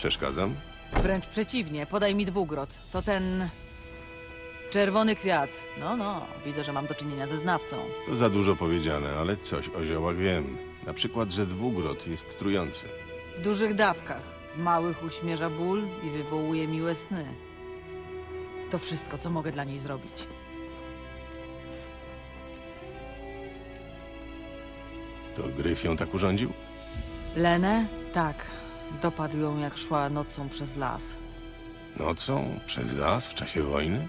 Przeszkadzam? Wręcz przeciwnie, podaj mi dwugrot. To ten... Czerwony kwiat. No, no, widzę, że mam do czynienia ze znawcą. To za dużo powiedziane, ale coś o ziołach wiem. Na przykład, że dwugrot jest trujący. W dużych dawkach. W małych uśmierza ból i wywołuje miłe sny. To wszystko, co mogę dla niej zrobić. To Gryf ją tak urządził? Lenę? Tak. Dopadł ją, jak szła nocą przez las. Nocą? Przez las? W czasie wojny?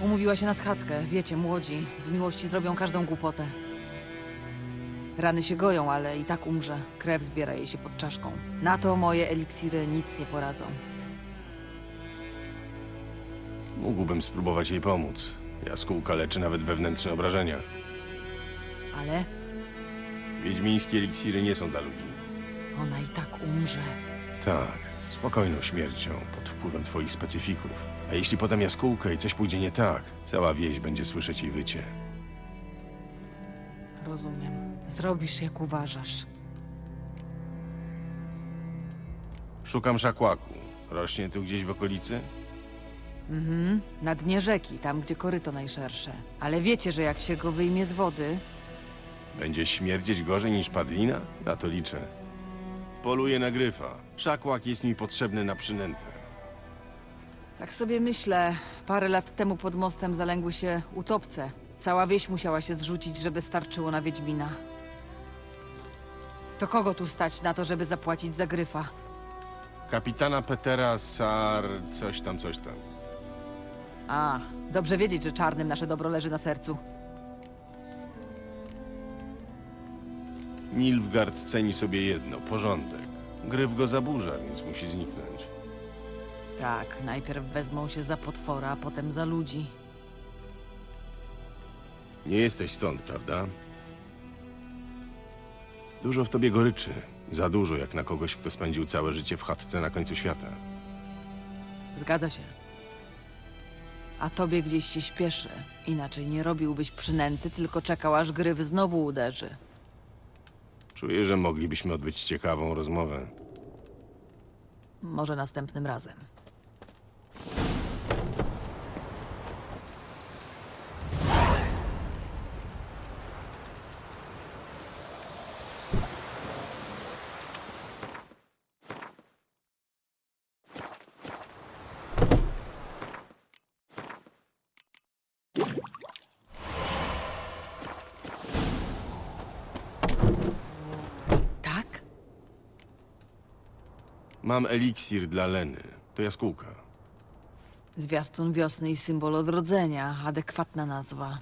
Umówiła się na schadzkę. Wiecie, młodzi. Z miłości zrobią każdą głupotę. Rany się goją, ale i tak umrze. Krew zbiera jej się pod czaszką. Na to moje eliksiry nic nie poradzą. Mógłbym spróbować jej pomóc. Jaskółka leczy nawet wewnętrzne obrażenia. Ale Wiedźmińskie eliksiry nie są dla ludzi. Ona i tak umrze. Tak, spokojną śmiercią, pod wpływem twoich specyfików. A jeśli potem jaskółkę i coś pójdzie nie tak, cała wieś będzie słyszeć jej wycie. Rozumiem. Zrobisz, jak uważasz. Szukam szakłaku. Rośnie tu gdzieś w okolicy? Mhm. Na dnie rzeki, tam gdzie koryto najszersze. Ale wiecie, że jak się go wyjmie z wody, Będzie śmierdzieć gorzej niż padlina? Na to liczę. Poluję na gryfa. Szakłak jest mi potrzebny na przynętę. tak sobie myślę, parę lat temu pod mostem zalęgły się utopce. Cała wieś musiała się zrzucić, żeby starczyło na Wiedźmina. To kogo tu stać na to, żeby zapłacić za gryfa? Kapitana Petera Sar... coś tam, coś tam. A, dobrze wiedzieć, że czarnym nasze dobro leży na sercu. Nilfgaard ceni sobie jedno, porządek. Gryf go zaburza, więc musi zniknąć. Tak, najpierw wezmą się za potwora, a potem za ludzi. Nie jesteś stąd, prawda? Dużo w tobie goryczy. Za dużo, jak na kogoś, kto spędził całe życie w chatce na końcu świata. Zgadza się. A tobie gdzieś się śpieszy. Inaczej nie robiłbyś przynęty, tylko czekał, aż gryf znowu uderzy. Czuję, że moglibyśmy odbyć ciekawą rozmowę. Może następnym razem. Tak? Mam eliksir dla Leny. To jaskółka. Zwiastun wiosny i symbol odrodzenia. Adekwatna nazwa.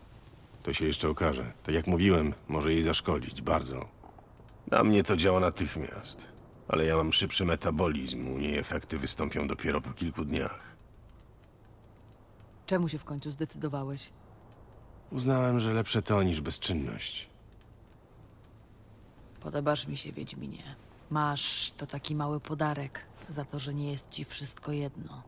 To się jeszcze okaże. Tak jak mówiłem, może jej zaszkodzić. Bardzo. Na mnie to działa natychmiast. Ale ja mam szybszy metabolizm. U niej efekty wystąpią dopiero po kilku dniach. Czemu się w końcu zdecydowałeś? Uznałem, że lepsze to niż bezczynność. Podobasz mi się, Wiedźminie. Masz to taki mały podarek za to, że nie jest ci wszystko jedno.